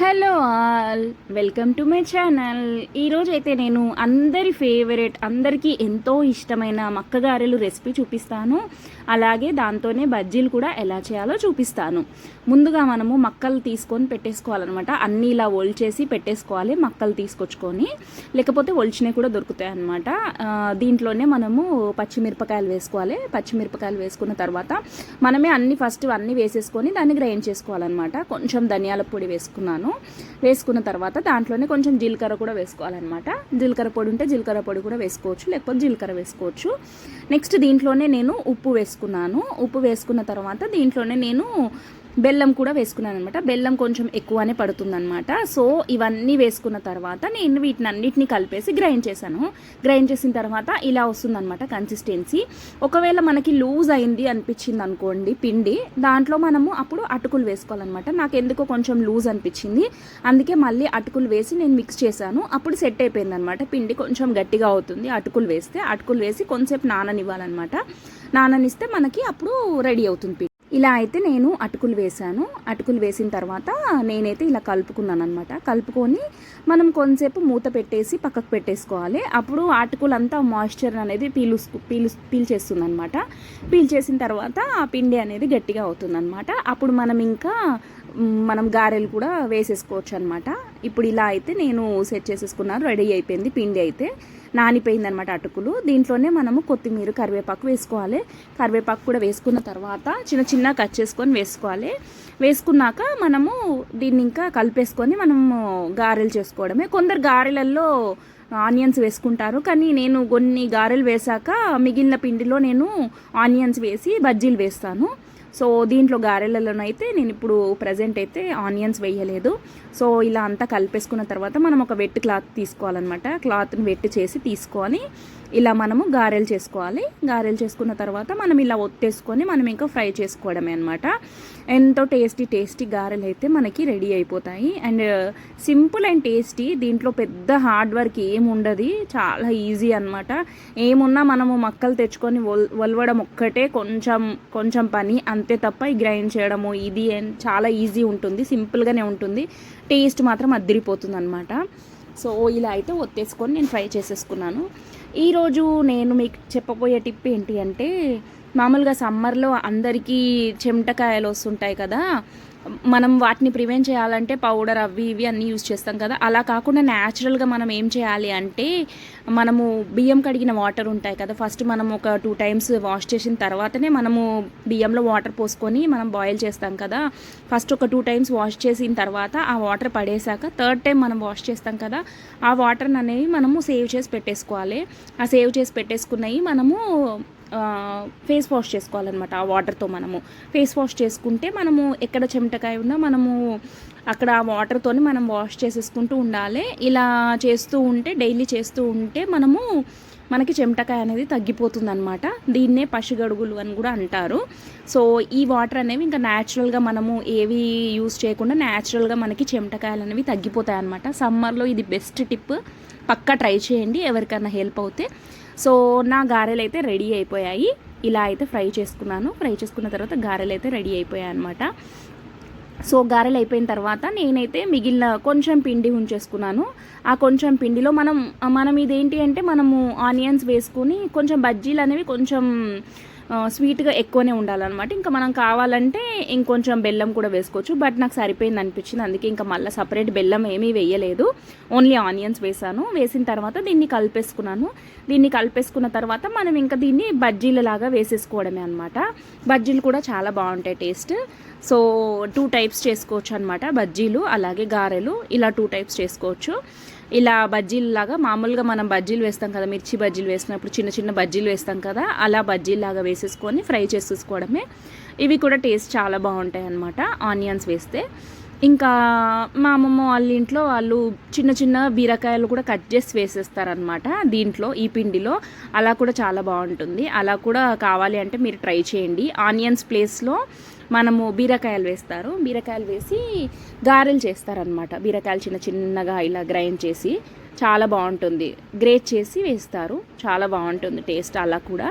Hello all welcome to my channel ఈరోజు అయితే నేను అందరి ఫేవరెట్ అందరికీ ఎంతో ఇష్టమైన మక్కగారెలు రెసిపీ చూపిస్తాను. అలాగే దాంతోనే బజ్జీలు కూడా ఎలా చేయాలో చూపిస్తాను. ముందుగా మనము మక్కలు తీసుకొని పెట్టేసుకోవాలన్నమాట. అన్నీ ఇలా ఒల్చేసి పెట్టేసుకోవాలి మక్కలు తీసుకొచ్చుకొని. లేకపోతే ఒలిచినవి కూడా దొరుకుతాయి అన్నమాట దీంట్లోనే మనము పచ్చిమిరపకాయలు వేసుకోవాలి. పచ్చిమిరపకాయలు వేసుకున్న తర్వాత మనమే అన్ని ఫస్ట్ అన్నీ వేసేసుకొని దాన్ని గ్రైండ్ చేసుకోవాలన్నమాట. కొంచెం ధనియాల పొడి వేసుకున్నాను. వేసుకున్న తర్వాత దాంట్లోనే కొంచెం జీలకర్ర కూడా వేసుకోవాలన్నమాట. జీలకర్ర పొడి ఉంటే జీలకర్ర పొడి కూడా వేసుకోవచ్చు లేకపోతే జీలకర్ర వేసుకోవచ్చు. నెక్స్ట్ దీంట్లోనే నేను ఉప్పు వేసుకున్నాను ఉప్పు వేసుకున్న తర్వాత దీంట్లోనే నేను బెల్లం కూడా వేసుకున్నాను అనమాట బెల్లం కొంచెం ఎక్కువనే పడుతుందనమాట సో ఇవన్నీ వేసుకున్న తర్వాత నేను వీటిని అన్నిటిని కలిపేసి గ్రైండ్ చేశాను. గ్రైండ్ చేసిన తర్వాత ఇలా వస్తుందన్నమాట కన్సిస్టెన్సీ ఒకవేళ మనకి లూజ్ అయింది అనిపించింది అనుకోండి పిండి దాంట్లో మనము అప్పుడు అటుకులు వేసుకోవాలన్నమాట. నాకు ఎందుకో కొంచెం లూజ్ అనిపించింది. అందుకే మళ్ళీ అటుకులు వేసి నేను మిక్స్ చేశాను. అప్పుడు సెట్ అయిపోయింది అనమాట పిండి కొంచెం గట్టిగా అవుతుంది అటుకులు వేస్తే. అటుకులు వేసి కొంచెంసేపు నాననివ్వాలన్నమాట. నాననిస్తే మనకి అప్పుడు రెడీ అవుతుంది పిండి. ఇలా అయితే నేను అటుకులు వేసాను అటుకులు వేసిన తర్వాత నేనైతే ఇలా కలుపుకున్నాను అనమాట కలుపుకొని మనం కొంతసేపు మూత పెట్టేసి పక్కకు పెట్టేసుకోవాలి. అప్పుడు అటుకులంతా మాయిశ్చర్ అనేది పీలు పీలు పీల్చేస్తుంది అనమాట పీల్చేసిన తర్వాత ఆ పిండి అనేది గట్టిగా అవుతుంది అనమాట అప్పుడు మనం ఇంకా మనం గారెలు కూడా వేసేసుకోవచ్చు అనమాట ఇప్పుడు ఇలా అయితే నేను సెట్ చేసేసుకున్నాను. రెడీ అయిపోయింది. పిండి అయితే నానిపోయింది అనమాట అటుకులు. దీంట్లోనే మనము కొత్తిమీర కరివేపాకు వేసుకోవాలి. కరివేపాకు కూడా వేసుకున్న తర్వాత చిన్న చిన్న కట్ చేసుకొని వేసుకోవాలి. వేసుకున్నాక మనము దీన్ని ఇంకా కలిపేసుకొని మనము గారెలు చేసుకోవడమే. కొందరు గారెలల్లో ఆనియన్స్ వేసుకుంటారు. కానీ నేను కొన్ని గారెలు వేశాక మిగిలిన పిండిలో నేను ఆనియన్స్ వేసి బజ్జీలు వేస్తాను. సో దీంట్లో గారెలలోనైతే నేను ఇప్పుడు ప్రజెంట్ అయితే ఆనియన్స్ వేయలేదు. సో ఇలా అంతా కలిపేసుకున్న తర్వాత మనం ఒక వెట్ క్లాత్ తీసుకోవాలన్నమాట. క్లాత్ని వెట్ చేసి తీసుకొని ఇలా మనము గారెలు చేసుకోవాలి. గారెలు చేసుకున్న తర్వాత మనం ఇలా ఒత్తేసుకొని మనం ఇంకా ఫ్రై చేసుకోవడమే అనమాట ఎంతో టేస్టీ టేస్టీ గారెలు అయితే మనకి రెడీ అయిపోతాయి. అండ్ సింపుల్ అండ్ టేస్టీ దీంట్లో పెద్ద హార్డ్ వర్క్ ఏముండదు చాలా ఈజీ అనమాట ఏమున్నా మనము మక్కలు తెచ్చుకొని వల్ వలవడం ఒక్కటే కొంచెం కొంచెం పని. అంతే తప్ప ఈ గ్రైండ్ చేయడము ఇది చాలా ఈజీ ఉంటుంది. సింపుల్గానే ఉంటుంది. టేస్ట్ మాత్రం అద్దరిపోతుంది అనమాట సో ఇలా అయితే ఒత్తేసుకొని నేను ఫ్రై చేసేసుకున్నాను. ఈరోజు నేను మీకు చెప్పబోయే టిప్ ఏంటి అంటే మామూలుగా సమ్మర్లో అందరికీ చెమటకాయలు వస్తుంటాయి కదా మనం వాటిని ప్రివెంట్ చేయాలంటే పౌడర్ అవి ఇవి అన్నీ యూజ్ చేస్తాం కదా. అలా కాకుండా న్యాచురల్గా మనం ఏం చేయాలి అంటే మనము బియ్యం కడిగిన వాటర్ ఉంటాయి కదా ఫస్ట్ మనం ఒక టూ టైమ్స్ వాష్ చేసిన తర్వాతనే మనము బియ్యంలో వాటర్ పోసుకొని మనం బాయిల్ చేస్తాం కదా. ఫస్ట్ ఒక టూ టైమ్స్ వాష్ చేసిన తర్వాత ఆ వాటర్ పడేసాక థర్డ్ టైం మనం వాష్ చేస్తాం కదా ఆ వాటర్ అనేవి మనము సేవ్ చేసి పెట్టేసుకోవాలి. ఆ సేవ్ చేసి పెట్టేసుకున్నవి మనము ఫేస్ వాష్ చేసుకోవాలన్నమాట ఆ వాటర్తో మనము. ఫేస్ వాష్ చేసుకుంటే మనము ఎక్కడ చెమటకాయ ఉన్నా మనము అక్కడ ఆ వాటర్తోని మనం వాష్ చేసేసుకుంటూ ఉండాలి. ఇలా చేస్తూ ఉంటే డైలీ చేస్తూ ఉంటే మనము మనకి చెమటకాయ అనేది తగ్గిపోతుందనమాట దీన్నే పశుగడుగులు అని కూడా అంటారు. సో ఈ వాటర్ అనేవి ఇంకా న్యాచురల్గా మనము ఏవి యూస్ చేయకుండా న్యాచురల్గా మనకి చెమటకాయలు అనేవి తగ్గిపోతాయి అనమాట సమ్మర్లో ఇది బెస్ట్ టిప్ పక్కా ట్రై చేయండి. ఎవరికైనా హెల్ప్ అవుతే సో నా గారెలు అయితే రెడీ అయిపోయాయి. ఇలా అయితే ఫ్రై చేసుకున్నాను. ఫ్రై చేసుకున్న తర్వాత గారెలు అయితే రెడీ అయిపోయాయి అనమాట సో గారెలు అయిపోయిన తర్వాత నేనైతే మిగిలిన కొంచెం పిండి ఉంచేసుకున్నాను. ఆ కొంచెం పిండిలో మనం మనం ఇదేంటి అంటే మనము ఆనియన్స్ వేసుకుని కొంచెం బజ్జీలు అనేవి కొంచెం స్వీట్గా ఎక్కువనే ఉండాలన్నమాట. ఇంకా మనం కావాలంటే ఇంకొంచెం బెల్లం కూడా వేసుకోవచ్చు. బట్ నాకు సరిపోయింది అనిపించింది. అందుకే ఇంకా మళ్ళీ సపరేట్ బెల్లం ఏమీ వేయలేదు. ఓన్లీ ఆనియన్స్ వేసాను. వేసిన తర్వాత దీన్ని కలిపేసుకున్నాను. దీన్ని కలిపేసుకున్న తర్వాత మనం ఇంకా దీన్ని బజ్జీలలాగా వేసేసుకోవడమే అనమాట బజ్జీలు కూడా చాలా బాగుంటాయి టేస్ట్. సో టూ టైప్స్ చేసుకోవచ్చు అనమాట బజ్జీలు అలాగే గారెలు ఇలా టూ టైప్స్ చేసుకోవచ్చు. ఇలా బజ్జీలాగా మామూలుగా మనం బజ్జీలు వేస్తాం కదా మిర్చి బజ్జీలు వేసినప్పుడు చిన్న చిన్న బజ్జీలు వేస్తాం కదా అలా బజ్జీలాగా వేసేసుకొని ఫ్రై చేసేసుకోవడమే. ఇవి కూడా టేస్ట్ చాలా బాగుంటాయి అన్నమాట ఆనియన్స్ వేస్తే. ఇంకా మా అమ్మమ్మ వాళ్ళ ఇంట్లో వాళ్ళు చిన్న చిన్న బీరకాయలు కూడా కట్ చేసి వేసేస్తారనమాట దీంట్లో ఈ పిండిలో. అలా కూడా చాలా బాగుంటుంది. అలా కూడా కావాలి అంటే మీరు ట్రై చేయండి. ఆనియన్స్ ప్లేస్లో మనము బీరకాయలు వేస్తారు. బీరకాయలు వేసి గారెలు చేస్తారనమాట బీరకాయలు చిన్న చిన్నగా ఇలా గ్రైండ్ చేసి చాలా బాగుంటుంది. గ్రేట్ చేసి వేస్తారు. చాలా బాగుంటుంది టేస్ట్ అలా కూడా.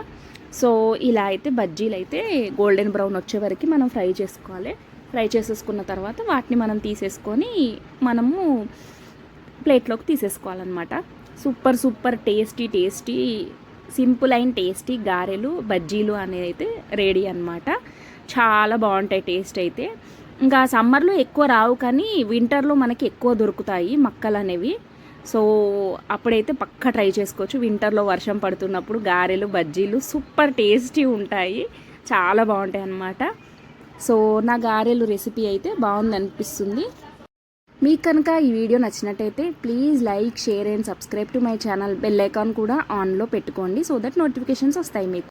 సో ఇలా అయితే బజ్జీలు అయితే గోల్డెన్ బ్రౌన్ వచ్చే వరకు మనం ఫ్రై చేసుకోవాలి. ఫ్రై చేసుకున్న తర్వాత చేసేసుకున్న తర్వాత వాటిని మనం తీసేసుకొని మనము ప్లేట్లోకి తీసేసుకోవాలన్నమాట. Super super tasty tasty simple and tasty గారెలు బజ్జీలు అనేది అయితే రెడీ అనమాట చాలా బాగుంటాయి టేస్ట్ అయితే. ఇంకా సమ్మర్లో ఎక్కువ రావు కానీ వింటర్లో మనకి ఎక్కువ దొరుకుతాయి మక్కలు అనేవి. సో అప్పుడైతే పక్క ట్రై చేసుకోవచ్చు. వింటర్లో వర్షం పడుతున్నప్పుడు గారెలు బజ్జీలు సూపర్ టేస్టీ ఉంటాయి. చాలా బాగుంటాయి అన్నమాట. సో నా గారెలు రెసిపీ అయితే బాగుంది అనిపిస్తుంది. మీకు కనుక ఈ వీడియో నచ్చినట్టయితే please like share and subscribe to my channel. Bell icon కూడా ఆన్లో పెట్టుకోండి. సో దట్ నోటిఫికేషన్స్ వస్తాయి మీకు.